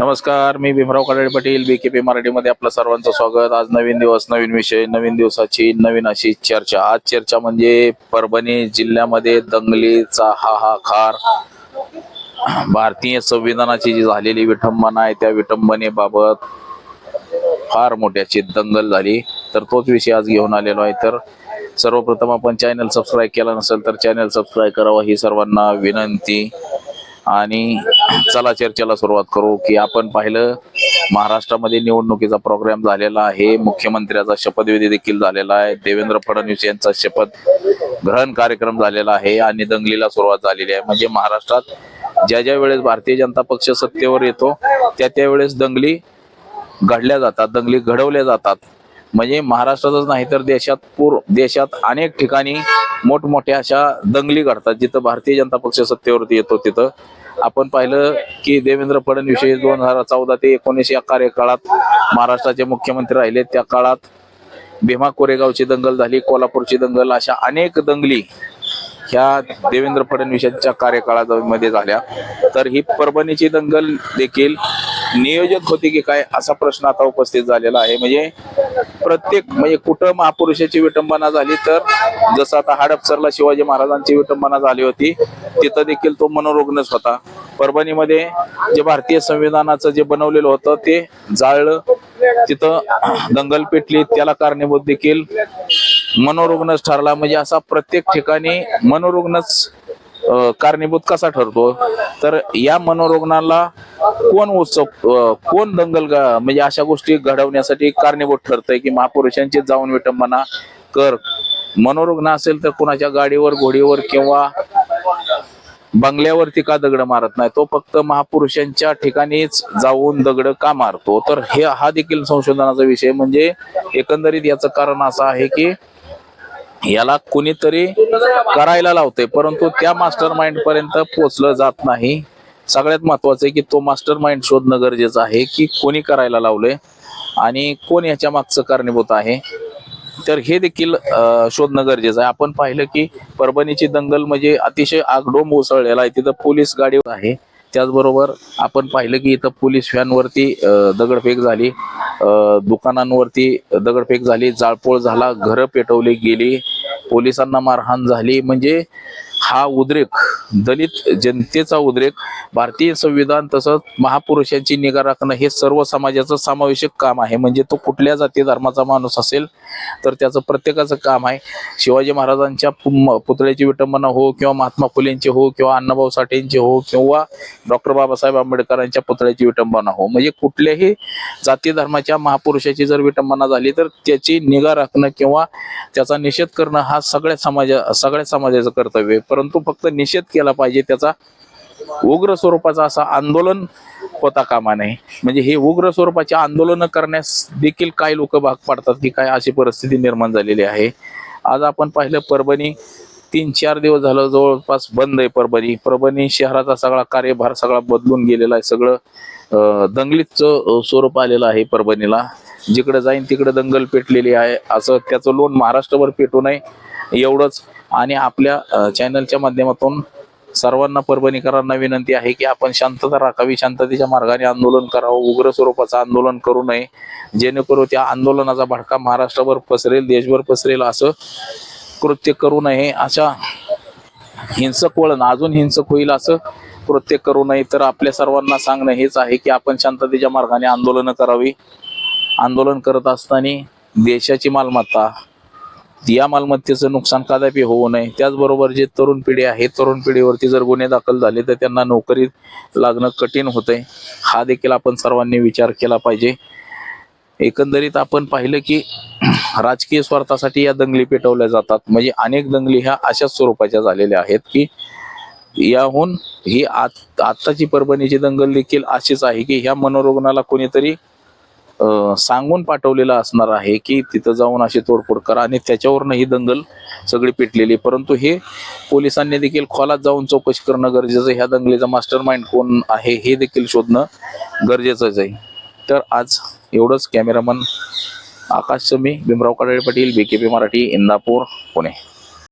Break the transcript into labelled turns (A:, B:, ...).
A: नमस्कार मी Bhimrao Kadale Patil B K P मराठीमध्ये आपलं सर्वांचं स्वागत. आज नवीन दिवस नवीन विषय नवीन दिवसाची नवीन अशी चर्चा. आज चर्चा म्हणजे परभणी जिल्ह्यामध्ये दंगलीचा हाहाकार भारतीय संविधानाची जी झालेली विठंबना आहे त्या विटंबनेबाबत फार मोठ्याची दंगल झाली. तर तोच विषय आज घेऊन आलेलो आहे. तर सर्वप्रथम आपण चॅनल सबस्क्राईब केला नसेल तर चॅनल सबस्क्राईब करावं ही सर्वांना विनंती. आणि चला चर्चेला सुरुवात करू की आपण पाहिलं महाराष्ट्रामध्ये निवडणुकीचा प्रोग्राम झालेला आहे. मुख्यमंत्र्याचा शपथविधी देखील झालेला आहे. देवेंद्र फडणवीस यांचा शपथ ग्रहण कार्यक्रम झालेला आहे आणि दंगलीला सुरुवात झालेली आहे. म्हणजे महाराष्ट्रात ज्या ज्या वेळेस भारतीय जनता पक्ष सत्तेवर येतो त्या त्यावेळेस दंगली घडल्या जातात दंगली घडवल्या जातात. म्हणजे महाराष्ट्रातच नाही तर देशात पूर देशात अनेक ठिकाणी मोठमोठ्या अशा दंगली घडतात. जिथं भारतीय जनता पक्ष सत्तेवरती येतो तिथं आपण पाहिलं की देवेंद्र फडणवीस दोन हजार चौदा ते एकोणीस या कार्यकाळात महाराष्ट्राचे मुख्यमंत्री राहिले. त्या काळात भीमा कोरेगावची दंगल झाली कोल्हापूरची दंगल अशा अनेक दंगली ह्या देवेंद्र फडणवीस यांच्या कार्यकाळामध्ये झाल्या. तर ही परभणीची दंगल देखील नियोजित होती की काय असा प्रश्न आता उपस्थित झालेला आहे. म्हणजे प्रत्येक म्हणजे कुठं महापुरुषाची विटंबना झाली तर जसं आता हडपसरला शिवाजी महाराजांची विटंबना झाली होती तिथं देखील तो मनोरुग्णच होता. परभणीमध्ये जे भारतीय संविधानाचं जे बनवलेलं होतं ते जाळलं. तिथं दंगल पेटली त्याला कारणीभूत देखील मनोरुग्णच ठरला. म्हणजे असा प्रत्येक ठिकाणी मनोरुग्णच कारणीभूत कसा ठरतो? तर या मनोरुग्णाला कोण उत्सव कोण दंगल म्हणजे अशा गोष्टी घडवण्यासाठी कारणीभूत ठरतंय की महापुरुषांची जाऊन विटंबना कर. मनोरुग्ण असेल तर कुणाच्या गाडीवर घोडीवर किंवा बंगल्यावरती का दगड मारत नाही? तो फक्त महापुरुषांच्या ठिकाणीच जाऊन दगड का मारतो? तर हे हा देखील संशोधनाचा विषय म्हणजे एकंदरीत याचं कारण असं आहे की याला कुणीतरी करायला लावते परंतु त्या मास्टर माइंड पर्यंत पोचलं जात नाही. सगळ्यात महत्वाचं आहे की तो मास्टर माइंड शोधणं गरजेचं आहे की कोणी करायला लावलंय आणि कोण याच्या मागचं कारणीभूत आहे. तर हे देखील शोधणं गरजेचं आहे. आपण पाहिलं की परभणीची दंगल म्हणजे अतिशय आगडोंब उसळलेला आहे. तिथं पोलीस गाडी आहे. त्याचबरोबर आपण पाहिलं की इथं पोलीस व्हॅनवरती दगडफेक झाली. दुकानांवरती दगडफेक झाली. जाळपोळ झाला. घरं पेटवली गेली. पोलिसांना मारहाण झाली. म्हणजे हा उद्रेक दलित जनतेचा उद्रेक भारतीय संविधान तसंच महापुरुषांची निगा राखणं हे सर्व समाजाचं समावेशक काम आहे. म्हणजे तो कुठल्या जाती धर्माचा माणूस असेल तर त्याचं प्रत्येकाचं काम आहे. शिवाजी महाराजांच्या पुतळ्याची विटंबना हो किंवा महात्मा फुलेंची हो किंवा अण्णाभाऊ साठेंचे हो किंवा डॉक्टर बाबासाहेब आंबेडकरांच्या पुतळ्याची विटंबना हो. म्हणजे कुठल्याही जाती धर्माच्या महापुरुषाची जर विटंबना झाली तर त्याची निगा राखणं किंवा त्याचा निषेध करणं हा सगळ्या समाजा सगळ्या समाजाचं कर्तव्य आहे. परंतु फक्त निषेध केला पाहिजे. त्याचा उग्र स्वरूपाचा असा आंदोलन होता कामा नये. म्हणजे हे उग्र स्वरूपाचे आंदोलन करण्यास देखील काही लोक भाग पाडतात की काय अशी परिस्थिती निर्माण झालेली आहे. आज आपण पाहिलं परभणी तीन चार दिवस झालं जवळपास बंद आहे परभणी. परभणी शहराचा सगळा कार्यभार सगळा बदलून गेलेला आहे. सगळं अं, दंगलीचं स्वरूप आलेलं आहे परभणीला. जिकडे जाईन तिकडे दंगल पेटलेली आहे. असं त्याचं लोन महाराष्ट्रभर पेटू नये. एवढंच. आणि आपल्या चॅनलच्या माध्यमातून सर्वांना परभणीकरांना विनंती आहे की आपण शांतता राखावी शांततेच्या मार्गाने आंदोलन करावं उग्र स्वरूपाचं आंदोलन करू नये. जेणेकरून त्या आंदोलनाचा भडका महाराष्ट्रभर पसरेल देशभर पसरेल असं कृत्य करू नये. अशा हिंसक वळण अजून हिंसक होईल असं कृत्य करू नये. तर आपल्या सर्वांना सांगणं हेच आहे की आपण शांततेच्या मार्गाने आंदोलनं करावी. आंदोलन करत असताना देशाची मालमत्ता या मालमत्तेचं नुकसान कदापि होऊ नये. त्याचबरोबर जे तरुण पिढी आहे तरुण पिढीवरती जर गुन्हे दाखल झाले तर त्यांना नोकरी लागणं कठीण होतंय. हा देखील आपण सर्वांनी विचार केला पाहिजे. एकंदरीत आपण पाहिलं की राजकीय स्वार्थासाठी या दंगली पेटवल्या जातात. म्हणजे अनेक दंगली ह्या अशाच स्वरूपाच्या झालेल्या आहेत की याहून ही आत आत्ताची परभणीची दंगल देखील अशीच आहे की ह्या मनोरुग्णाला कोणीतरी सांगून पाठवलेला असणार आहे की तिथं जाऊन अशी तोडफोड करा आणि त्याच्यावरनं ही दंगल सगळी पेटलेली आहे. परंतु हे पोलिसांनी देखील खोलात जाऊन चौकशी करणं गरजेचं आहे. ह्या दंगलीचा मास्टर माइंड कोण आहे हे देखील शोधणं गरजेचंच आहे तर आज एवढंच cameraman Akash Sami Bhimrao Kadale Patil B K P Marathi Indapur Pune